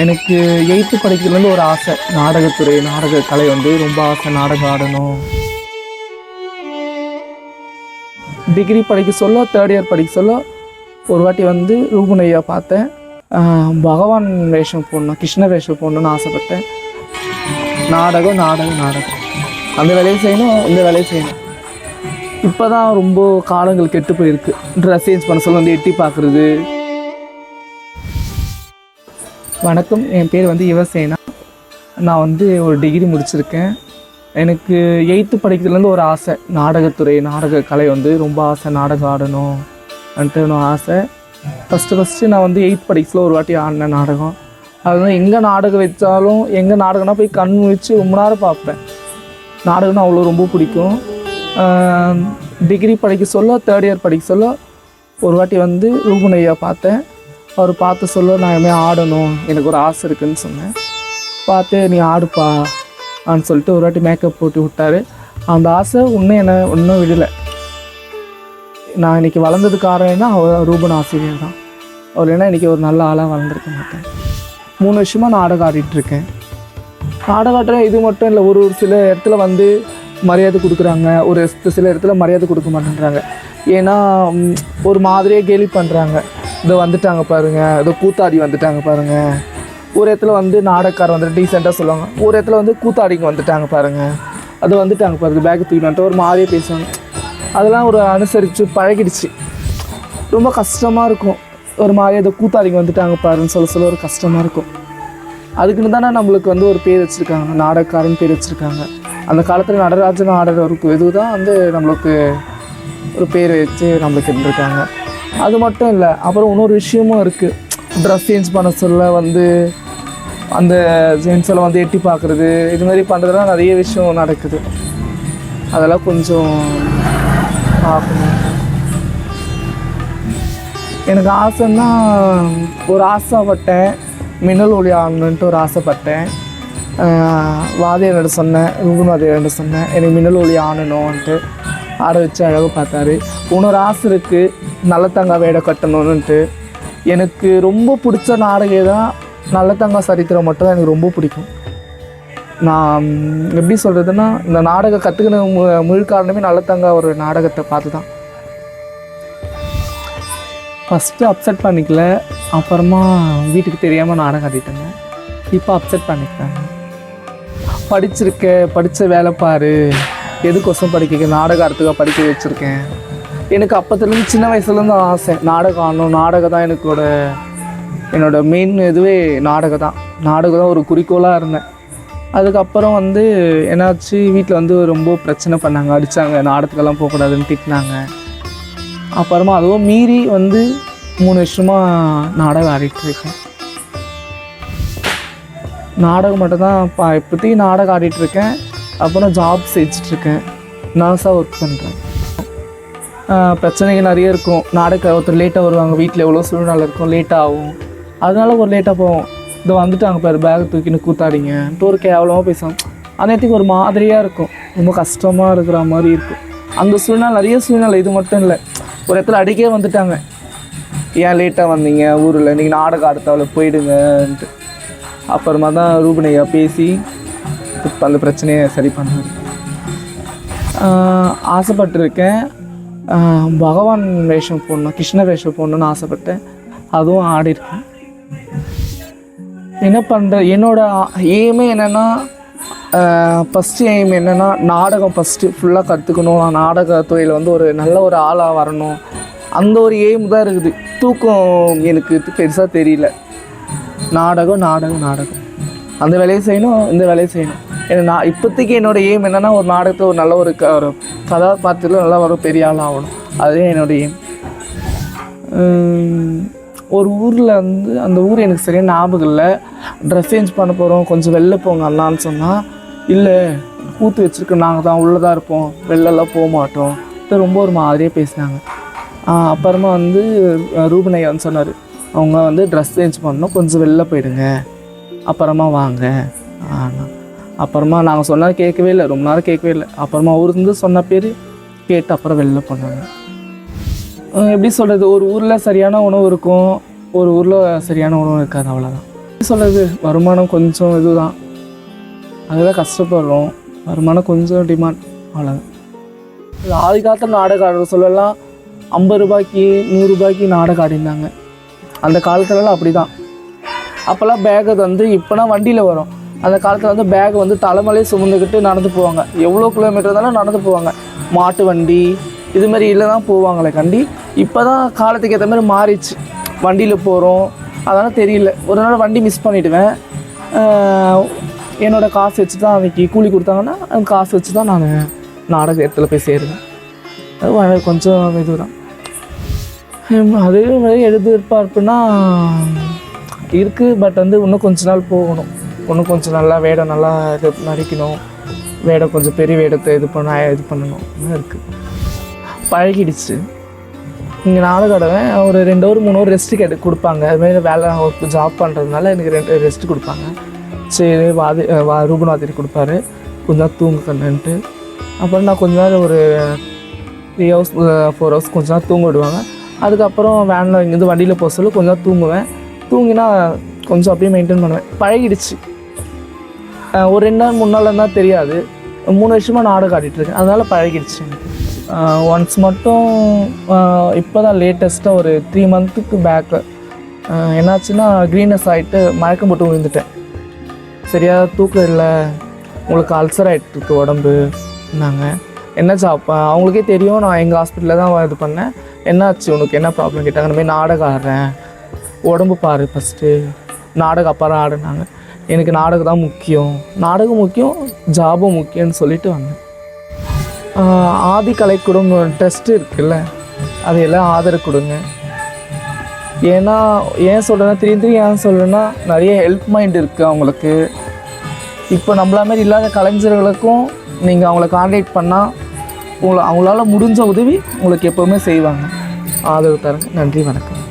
எனக்கு எயித்து படிக்கிறதுலேருந்து ஒரு ஆசை. நாடகத்துறை நாடக கலை வந்து ரொம்ப ஆசை. நாடகம் ஆடணும். டிகிரி படிக்க சொல்ல தேர்ட் இயர் படிக்க சொல்ல ஒரு வாட்டி வந்து ரூபனையா பார்த்தேன். பகவான் வேஷம் போடணும் கிருஷ்ண வேஷம் போடணும்னு ஆசைப்பட்டேன். நாடகம் நாடகம் நாடகம். அந்த வேலையை செய்யணும் இந்த வேலையை செய்யணும். இப்போ தான் ரொம்ப காலங்கள் கெட்டு போயிருக்கு. ட்ரெஸ் சேஞ்ச் பண்ண சொல்ல வந்து எட்டி பார்க்குறது. வணக்கம். என் பேர் வந்து யுவசேனா நான் வந்து ஒரு டிகிரி முடிச்சிருக்கேன். எனக்கு எயித்து படிக்கிறதுலேருந்து ஒரு ஆசை. நாடகத்துறை நாடக கலை வந்து ரொம்ப ஆசை. நாடகம் ஆடணும் வந்துட்டு ஆசை. ஃபஸ்ட்டு ஃபஸ்ட்டு நான் வந்து எயித் படிக்கல ஒரு வாட்டி ஆடினேன் நாடகம். அது வந்து எங்கே நாடகம் வச்சாலும் எங்கே நாடகம்னா போய் கண் முடிச்சு ரொம்ப நேரம் பார்ப்பேன். நாடகம்னா அவ்வளோ ரொம்ப பிடிக்கும். டிகிரி படிக்க சொல்ல தேர்ட் இயர் படிக்க சொல்ல ஒரு வாட்டி வந்து ரூபன் ஐயா பார்த்தேன். அவர் பார்த்து சொல்ல நான் இனிமேல் ஆடணும். எனக்கு ஒரு ஆசை இருக்குதுன்னு சொன்னேன். பார்த்து நீ ஆடுப்பா ஆன்னு சொல்லிட்டு ஒரு வாட்டி மேக்கப் போட்டு விட்டாரு. அந்த ஆசை இன்னும் என்னை இன்னும் விடலை. நான் இன்றைக்கி வளர்ந்தது காரணம்னா அவர் ரூபன் ஆசிரியர் தான். அவர் ஏன்னா இன்றைக்கி ஒரு நல்ல ஆளாக வளர்ந்துருக்க மாட்டேன். மூணு வருஷமாக நான் ஆடிட்டு இருக்கேன். நாடகம் ஆடுற இது மட்டும் இல்லை ஒரு ஒரு சில இடத்துல வந்து மரியாதை கொடுக்குறாங்க. ஒரு சில இடத்துல மரியாதை கொடுக்க மாட்டேன்றாங்க. ஏன்னா ஒரு மாதிரியே கேலி பண்ணுறாங்க இதோ வந்துட்டாங்க பாருங்க. இதோ கூத்தாடி வந்துட்டாங்க பாருங்கள் ஒரு இடத்துல வந்து நாடக்கார் வந்துட்டு டீசெண்டாக சொல்லுவாங்க. ஒரு இடத்துல வந்து கூத்தாடிங்க வந்துட்டாங்க பாருங்கள் அது வந்துட்டாங்க பாருங்கள் பேக் தூக்கிட்டு வந்துட்டு ஒரு மாதிரியே பேசுவாங்க. அதெல்லாம் ஒரு அனுசரித்து பழகிடுச்சு. ரொம்ப கஷ்டமாக இருக்கும். ஒரு மாதிரி ஏதோ கூத்தாடிங்க வந்துட்டாங்க பாருன்னு சொல்ல சொல்ல ஒரு கஷ்டமாக இருக்கும். அதுக்குன்னு தானே நம்மளுக்கு வந்து ஒரு பேர் வச்சுருக்காங்க. நாடகக்காரன் பேர் வச்சுருக்காங்க. அந்த காலத்தில் நடராஜன் ஆடுறவருக்கு இது தான் வந்து நம்மளுக்கு ஒரு பேர் வச்சு நம்மளுக்கு இருந்திருக்காங்க. அது மட்டும் இல்லை அப்புறம் இன்னொரு விஷயமும் இருக்குது ட்ரெஸ் சேஞ்ச் பண்ண சொல்ல வந்து அந்த ஜென்ஸெல்லாம் வந்து எட்டி பார்க்குறது இது மாதிரி பண்ணுறதுலாம் நிறைய விஷயம் நடக்குது. அதெல்லாம் கொஞ்சம் பார்க்கணும். எனக்கு ஆசைன்னா ஒரு ஆசைப்பட்டேன் மின்னல் ஒளி ஆடணுன்ட்டு ஒரு ஆசைப்பட்டேன். ஆஹ் சொன்னேன் ரூபன் வாத்தியார்கிட்ட சொன்னேன் எனக்கு மின்னல் ஒளி ஆடணும்ன்ட்டு ஆட வச்சு அழகாக பார்த்தாரு. இன்னொரு ஆசை இருக்குது நல்லத்தங்கா வேடை கட்டணுன்ட்டு எனக்கு ரொம்ப பிடிச்ச நாடகம் தான் நல்லத்தங்கா சரித்திரம் மட்டும் தான் எனக்கு ரொம்ப பிடிக்கும். நான் எப்படி சொல்கிறதுன்னா இந்த நாடகம் கற்றுக்கின மு முழு காரணமே தங்கா ஒரு நாடகத்தை பார்த்து தான் ஃபஸ்ட்டு அப்செட் பண்ணிக்கல அப்புறமா வீட்டுக்கு தெரியாமல் நாடகம் கட்டிட்டேங்க. இப்போ அப்செட் பண்ணிக்கிறாங்க. படிச்சிருக்க படித்த வேலை பாரு. எதுக்கோசம் படிக்க நாடகம் ஆடுறதுக்காக படிக்க வச்சுருக்கேன். எனக்கு அப்போத்துலேருந்து சின்ன வயசுலேருந்து ஆசை. நாடகம் ஆடணும். நாடகம் தான் எனக்கோட என்னோடய மெயின் இதுவே நாடகம் தான் நாடகம் தான் ஒரு குறிக்கோளாக இருந்தேன். அதுக்கப்புறம் வந்து என்னாச்சு வீட்டில் வந்து ரொம்ப பிரச்சனை பண்ணாங்க. அடித்தாங்க நாடகத்துக்கெல்லாம் போகக்கூடாதுன்னு திட்டினாங்க. அப்புறமா அதுவும் மீறி வந்து மூணு வருஷமாக நாடகம் ஆடிட்டுருக்கேன் நாடகம் மட்டும்தான் பா இப்போதைக்கு நாடகம் ஆடிட்டுருக்கேன் அப்புறம் ஜாப் செஞ்சிட்ருக்கேன். நர்ஸாக ஒர்க் பண்ணுறேன் பிரச்சனைகள் நிறைய இருக்கும். நாடக ஒருத்தர் லேட்டாக வருவாங்க. வீட்டில் எவ்வளோ சூழ்நிலை இருக்கும். லேட்டாக ஆகும். அதனால ஒரு லேட்டாக போவோம். இதை வந்துட்டாங்க பாரு பேக் தூக்கின்னு கூத்தாடிங்க. ஒரு கேவலமாக பேசுவாங்க. அந்த நேரத்துக்கு ஒரு மாதிரியாக இருக்கும். ரொம்ப கஷ்டமாக இருக்கிற மாதிரி இருக்கும். அந்த சூழ்நிலை நிறைய சூழ்நிலை. இது மட்டும் இல்லை. ஒரு இடத்துல அடிக்கே வந்துட்டாங்க. ஏன் லேட்டாக வந்தீங்க? ஊரில். நீங்கள் நாடகம் அடுத்தவளை போயிடுங்கன்ட்டு. அப்புறமா தான் ரூபனையா பேசி இப்ப அந்த பிரச்சனையை சரி பண்ணார். ஆசைப்பட்டிருக்கேன். பகவான் வேஷம் போடணும் கிருஷ்ண வேஷம் போடணும்னு ஆசைப்பட்டேன். அதுவும் ஆடிருக்கேன். என்ன பண்ணுற என்னோட எய்மே என்னென்னா ஃபஸ்ட்டு எய்ம் என்னென்னா நாடகம் ஃபஸ்ட்டு ஃபுல்லாக கற்றுக்கணும் நான் நாடக துறையில் வந்து ஒரு நல்ல ஒரு ஆளாக வரணும். அந்த ஒரு எய்ம் தான் இருக்குது. தூக்கம் எனக்கு பெருசாக தெரியல. நாடகம் நாடகம் நாடகம். அந்த வேலையை செய்யணும் இந்த வேலையை செய்யணும். நான் இப்போதைக்கு என்னோட எய்ம் என்னென்னா ஒரு நாடகத்தில் ஒரு நல்ல ஒரு க ஒரு கதாபாத்திரத்தில் நல்லா ஒரு பெரிய ஆள் ஆகணும். அதுவே என்னுடைய எய்ம் ஒரு ஊரில் வந்து அந்த ஊர் எனக்கு சரியாக ஞாபகம் இல்லை. ட்ரெஸ் சேஞ்ச் பண்ண போகிறோம் கொஞ்சம் வெளில போங்க அண்ணான்னு சொன்னால் இல்லை கூத்து வச்சுருக்க நாங்கள் தான் உள்ளே தான் இருப்போம் வெளிலலாம் போக மாட்டோம். ரொம்ப ஒரு மாதிரியே பேசினாங்க. அப்புறமா வந்து அஹ் ரூபனையா வந்து சொன்னார். அவங்க வந்து ட்ரெஸ் சேஞ்ச் பண்ணணும் கொஞ்சம் வெளில போயிடுங்க. அப்புறமா வாங்க. ஆனால் அப்புறமா நாங்கள் சொன்னால் கேட்கவே இல்லை. ரொம்ப நேரம் கேட்கவே இல்லை. அப்புறமா அவரு வந்து சொன்ன பேர் கேட்டு அப்புறம் வெளில போனாங்க. எப்படி சொல்கிறது ஒரு ஊரில் சரியான உணவு இருக்கும். ஒரு ஊரில் சரியான உணவு இருக்காது அவ்வளோதான் சொல்கிறது வருமானம் கொஞ்சம் இதுதான். அதுதான் கஷ்டப்படுறோம். வருமானம் கொஞ்சம் டிமாண்ட் அவ்வளோதான் இது ஆதி காலத்தில் நாடகம் ஆடுற சொல்லலாம். ஐம்பது ரூபாய்க்கு நூறுரூபாய்க்கு நாடகம் ஆடிருந்தாங்க அந்த காலத்துலலாம் அப்படி தான் அப்போல்லாம் பேக் வந்து இப்போனா வண்டியில் வரும். அந்த காலத்தில் வந்து பேக் வந்து தலைமலையை சுமந்துக்கிட்டு நடந்து போவாங்க. எவ்வளோ கிலோமீட்டர் இருந்தாலும் நடந்து போவாங்க. மாட்டு வண்டி இது மாதிரி இல்லை தான் போவாங்களே கண்டி. இப்போ தான் காலத்துக்கு ஏற்ற மாதிரி மாறிடுச்சு. வண்டியில் போகிறோம் அதெல்லாம் தெரியல. ஒரு நாள் வண்டி மிஸ் பண்ணிவிடுவேன் என்னோடய காசு வச்சு தான் அன்றைக்கி கூலி கொடுத்தாங்கன்னா அந்த காசு வச்சு தான் நான் நாடக இடத்துல போய் சேருவேன். அது கொஞ்சம் இது தான் அதே மாதிரி எதிர்பார்ப்புனா இருக்குது பட் வந்து இன்னும் கொஞ்ச நாள் போகணும். இன்னும் கொஞ்சம் நல்லா வேடம் நல்லா இது நடிக்கணும். வேடம் கொஞ்சம் பெரிய வேடத்தை இது பண்ண இது பண்ணணும். இருக்குது பழகிடுச்சு. இங்கே நாடகம் ஆடுவேன் ஒரு ரெண்டு ஒரு மூணு ஒரு ரெஸ்ட்டு கேட்டு கொடுப்பாங்க. அதுமாரி வேலை ஒர்க் ஜாப் பண்ணுறதுனால எனக்கு ரெண்டு ரெஸ்ட்டு கொடுப்பாங்க. சரி வாதி வா ரூபநாதிரி கொடுப்பாரு. கொஞ்ச நேரம் தூங்க கண்ணுன்ட்டு அப்புறம் நான் கொஞ்ச நேரம் ஒரு த்ரீ ஹவர்ஸ் ஃபோர் ஹவர்ஸ் கொஞ்ச நேரம் தூங்க விடுவாங்க. அதுக்கப்புறம் வேனில் இங்கேருந்து வண்டியில் போக சொல்ல கொஞ்சம் தூங்குவேன். தூங்கினா கொஞ்சம் அப்படியே மெயின்டைன் பண்ணுவேன். பழகிடுச்சு. ஒரு ரெண்டு நாள் மூணு நாள் தான் தெரியாது. மூணு வருஷமாக நாடகம் ஆடிட்டு அதனால் அதனால பழகிடுச்சு. ஒன்ஸ் மட்டும் இப்போ தான் லேட்டஸ்ட்டாக ஒரு த்ரீ மந்த்துக்கு பேக்கு என்னாச்சுன்னா க்ரீனஸ் ஆகிட்டு மயக்கம் போட்டு விழுந்துட்டேன். சரியாக தூக்கம் இல்லை. உங்களுக்கு அல்சர் ஆகிட்டுருக்கு உடம்பு இருந்தாங்க என்னாச்சு அப்போ அவங்களுக்கே தெரியும். நான் எங்கள் ஹாஸ்பிட்டலில் தான் இது பண்ணேன். என்னாச்சு? உனக்கு என்ன ப்ராப்ளம் கேட்டாங்க இந்த மாதிரி நாடகம் ஆடுறேன். உடம்பு பாரு ஃபஸ்ட்டு நாடகம் அப்புறம் ஆடுனாங்க. எனக்கு நாடகம் தான் முக்கியம். நாடகம் முக்கியம் ஜாபும் முக்கியம்னு சொல்லிட்டு வந்தேன். ஆதி கலை கலைக்கூடம் டெஸ்ட் இருக்குல்ல அதையெல்லாம் ஆதரவு கொடுங்க. ஏன்னா ஏன் சொல்கிறேன்னா திரும்பி திரும்பி ஏன் சொல்கிறேன்னா நிறைய ஹெல்ப் மைண்ட் இருக்குது அவங்களுக்கு. இப்போ நம்மள மாதிரி இல்லாத கலைஞர்களுக்கும் நீங்கள் அவங்கள காண்டாக்ட் பண்ணால் உங்களை அவங்களால முடிஞ்ச உதவி உங்களுக்கு எப்போவுமே செய்வாங்க. ஆதரவு தரங்க நன்றி வணக்கம்.